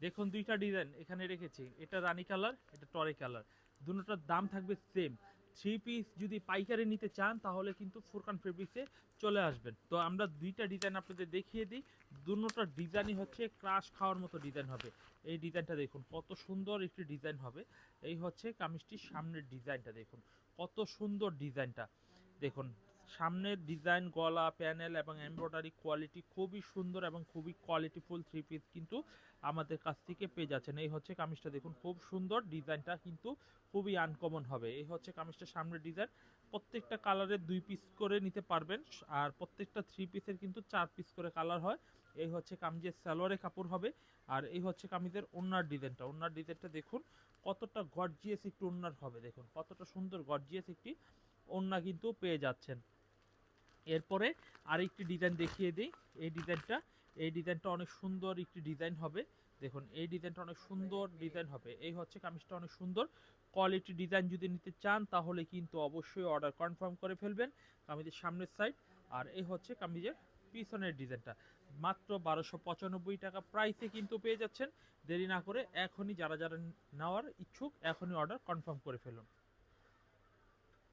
দেখুন দুইটা ডিজাইন এখানে রেখেছি। এটা রানী কালার এটা টরে কালার দুটোটার দাম থাকবে সেম থ্রি পিস যদি পাইকারি নিতে চান, তাহলে কিন্তু ফুরকান ফেব্রিক্সে চলে আসবেন। তো আমরা দুইটা ডিজাইন আপনাদের দেখিয়ে দিই। দুটোটার ডিজাইনই হচ্ছে ক্রাশ খাওয়ার মতো ডিজাইন হবে। এই ডিজাইনটা দেখুন, কত সুন্দর একটি ডিজাইন হবে। এই হচ্ছে কামিজটির সামনের ডিজাইনটা দেখুন, কত সুন্দর ডিজাইনটা দেখুন সামনের ডিজাইন গলা প্যানেল এবং এমব্রয়ডারি কোয়ালিটি খুবই সুন্দর এবং খুবই কোয়ালিটিফুল থ্রি পিস কিন্তু আমাদের কাছ থেকে পেয়ে যাচ্ছেন। এই হচ্ছে কামিজটা দেখুন, খুব সুন্দর ডিজাইনটা কিন্তু খুবই আনকমন হবে। এই হচ্ছে কামিজটা সামনের ডিজাইন প্রত্যেকটা কালারের দুই পিস করে নিতে পারবেন আর প্রত্যেকটা থ্রি পিসের কিন্তু চার পিস করে কালার হয়। এই হচ্ছে কামিজের সালোয়ারে কাপড় হবে আর এই হচ্ছে কামিজের ওনার ডিজাইনটা ওনার ডিজাইনটা দেখুন, কতটা গর্জিয়াস একটু ওনার হবে দেখুন, কতটা সুন্দর গর্জিয়াস একটি ওন্না কিন্তু পেয়ে যাচ্ছেন। এরপরে আরেকটি ডিজাইন দেখিয়ে দিই। এই ডিজাইনটা এই ডিজাইনটা অনেক সুন্দর একটি ডিজাইন হবে। দেখুন, এই ডিজাইনটা অনেক সুন্দর ডিজাইন হবে। এই হচ্ছে কামিজটা অনেক সুন্দর। কোয়ালিটি ডিজাইন যদি নিতে চান, তাহলে কিন্তু অবশ্যই অর্ডার কনফার্ম করে ফেলবেন কামিজের সামনের সাইড আর এই হচ্ছে কামিজের পিছনের ডিজাইনটা মাত্র বারোশো পঁচানব্বই টাকা প্রাইসে কিন্তু পেয়ে যাচ্ছেন। দেরি না করে এখনই যারা যারা নেওয়ার ইচ্ছুক, এখনই অর্ডার কনফার্ম করে ফেলুন।